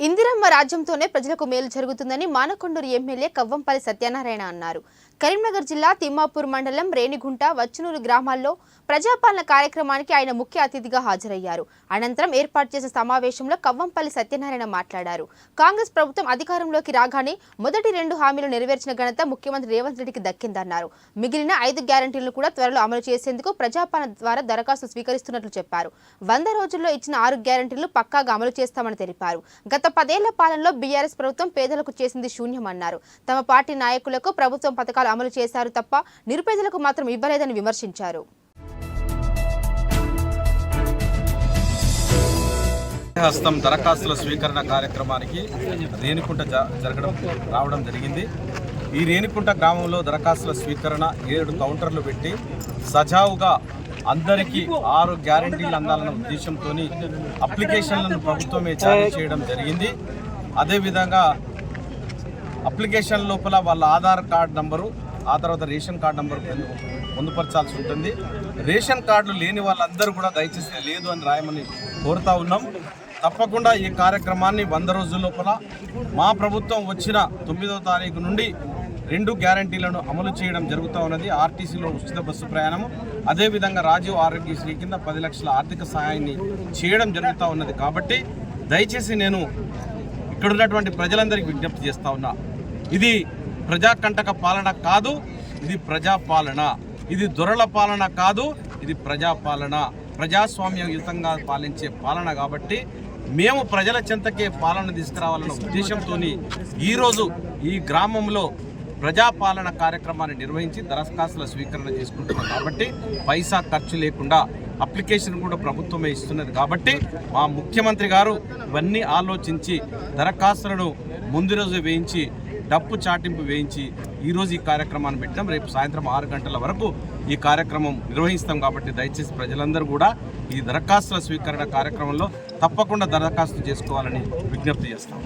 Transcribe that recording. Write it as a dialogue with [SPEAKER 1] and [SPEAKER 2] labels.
[SPEAKER 1] ఇందిరమ్మ రాజ్యంతోనే ప్రజలకు మేలు జరుగుతుందని మానకొండూరు ఎమ్మెల్యే కవ్వంపల్లి సత్యనారాయణ అన్నారు. కరీంనగర్ జిల్లా తిమ్మాపూర్ మండలం రేణిగుంట వచ్చునూరు గ్రామాల్లో ప్రజాపాలన కార్యక్రమానికి ఆయన ముఖ్య అతిథిగా హాజరయ్యారు. అనంతరం ఏర్పాటు చేసిన సమావేశంలో కవ్వంపల్లి సత్యనారాయణ మాట్లాడారు. కాంగ్రెస్ ప్రభుత్వం అధికారంలోకి రాగానే మొదటి రెండు హామీలు నెరవేర్చిన ఘనత ముఖ్యమంత్రి రేవంత్ రెడ్డికి దక్కిందన్నారు. మిగిలిన ఐదు గ్యారంటీలను కూడా త్వరలో అమలు చేసేందుకు ప్రజాపాలన ద్వారా దరఖాస్తు స్వీకరిస్తున్నట్లు చెప్పారు. వంద రోజుల్లో ఇచ్చిన ఆరు గ్యారంటీలు పక్కాగా అమలు చేస్తామని తెలిపారు. గత పదేళ్ళ పాలనలో బీఆర్ఎస్ ప్రభుత్వం పేదలకు చేసింది శూన్యమన్నారు. తమ పార్టీ నాయకులకు ప్రభుత్వం పథకాలు అమలు చేశారు తప్ప నిరుపేదలకు మాత్రం ఇవ్వలేదని విమర్శించారు.
[SPEAKER 2] హస్తం దరఖాస్తుల స్వీకరణ కార్యక్రమానికి రేణికుంట జ- జరగడం రావడం జరిగింది. ఈ రేణికుంట గ్రామంలో దరఖాస్తుల స్వీకరణ ఏడు కౌంటర్లు పెట్టి సజావుగా అందరికీ ఆరు గ్యారంటీలు అందాలన్న ఉద్దేశంతో అప్లికేషన్లను ప్రభుత్వమే జారీ చేయడం జరిగింది. అదేవిధంగా అప్లికేషన్ లోపల వాళ్ళ ఆధార్ కార్డ్ నంబరు ఆ తర్వాత రేషన్ కార్డు నంబర్ పొందుపరచాల్సి ఉంటుంది. రేషన్ కార్డులు లేని వాళ్ళందరూ కూడా దయచేసి లేదు అని రాయమని కోరుతా ఉన్నాం. తప్పకుండా ఈ కార్యక్రమాన్ని వంద రోజుల లోపల మా ప్రభుత్వం వచ్చిన తొమ్మిదో తారీఖు నుండి రెండు గ్యారంటీలను అమలు చేయడం జరుగుతూ ఉన్నది. ఆర్టీసీలో ఉచిత బస్సు ప్రయాణము అదేవిధంగా రాజీవ్ ఆరోగ్యశ్రీ కింద పది లక్షల ఆర్థిక సహాయాన్ని చేయడం జరుగుతూ ఉన్నది. కాబట్టి దయచేసి నేను ఇక్కడున్నటువంటి ప్రజలందరికీ విజ్ఞప్తి చేస్తూ ఉన్నా. ఇది ప్రజాకంటక పాలన కాదు ఇది ప్రజాపాలన. ఇది దొరల పాలన కాదు ఇది ప్రజాపాలన. ప్రజాస్వామ్యయుతంగా పాలించే పాలన కాబట్టి మేము ప్రజల చెంతకే పాలన తీసుకురావాలన్న ఉద్దేశంతో ఈరోజు ఈ గ్రామంలో ప్రజాపాలన కార్యక్రమాన్ని నిర్వహించి దరఖాస్తుల స్వీకరణ చేసుకుంటున్నాం కాబట్టి పైసా ఖర్చు లేకుండా అప్లికేషన్ కూడా ప్రభుత్వమే ఇస్తున్నది కాబట్టి మా ముఖ్యమంత్రి గారు ఇవన్నీ ఆలోచించి దరఖాస్తులను ముందు రోజు వేయించి డప్పు చాటింపు వేయించి ఈరోజు ఈ కార్యక్రమాన్ని పెట్టాం రేపు సాయంత్రం ఆరు గంటల వరకు ఈ కార్యక్రమం నిర్వహిస్తాం కాబట్టి దయచేసి ప్రజలందరూ కూడా ఈ దరఖాస్తుల స్వీకరణ కార్యక్రమంలో తప్పకుండా దరఖాస్తు చేసుకోవాలని విజ్ఞప్తి చేస్తాం.